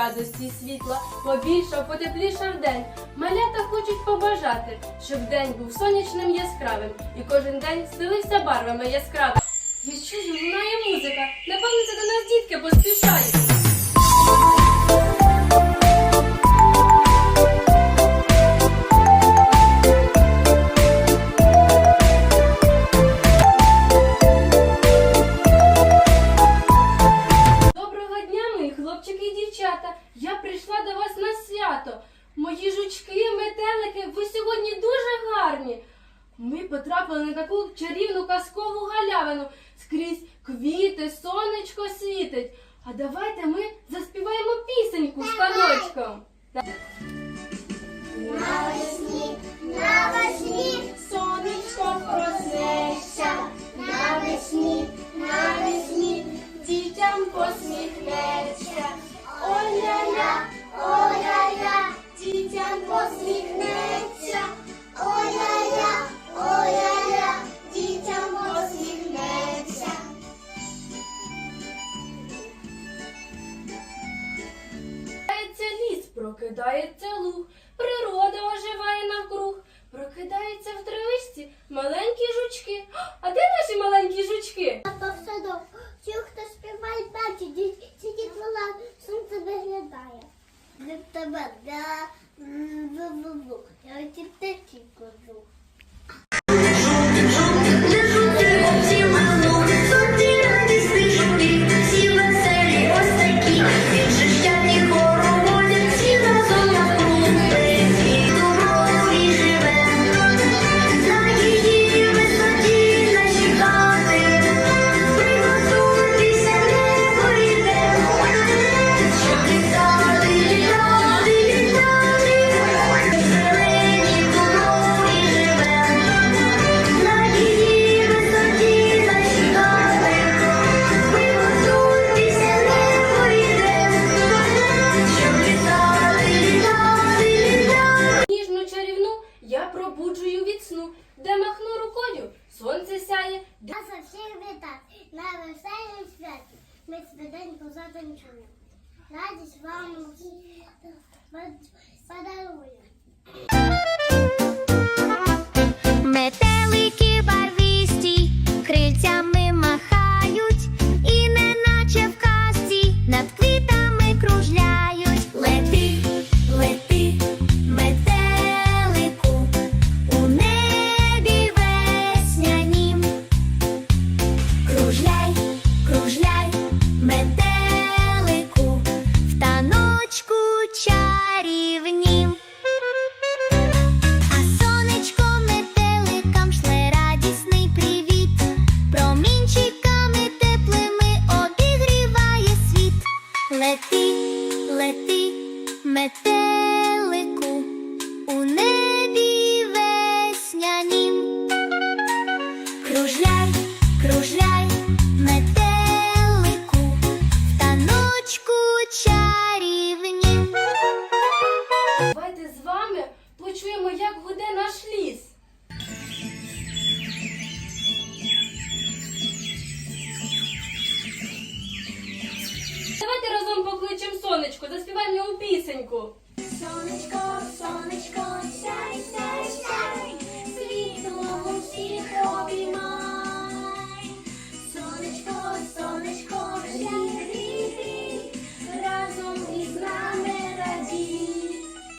радості і світла, побільшав, потеплішав день. Малята хочуть побажати, щоб день був сонячним яскравим, і кожен день стелився барвами яскравими. Відчую, лунає музика. Напевно, це до нас дітки поспішають. Дівчата. Я прийшла до вас на свято. Мої жучки, метелики, ви сьогодні дуже гарні. Ми потрапили на таку чарівну казкову галявину. Скрізь квіти, сонечко світить. А давайте ми заспіваємо пісеньку прокидається луг, природа оживає навкруг, прокидається в травичці маленькі жучки. А де наші маленькі жучки? Саду, ті, хто співає бачить, сидить вола, сонце виглядає. Для тебе, для. Я оті птички кажу. Нас всіх вітати на веселій святі. Ми швиденько затанцюємо. Радість вам подаруємо. Метелики барвісті, крильцями чарівнім. Як гуде наш ліс. Давайте разом покличемо сонечко, заспіваємо йому пісеньку. Сонечко.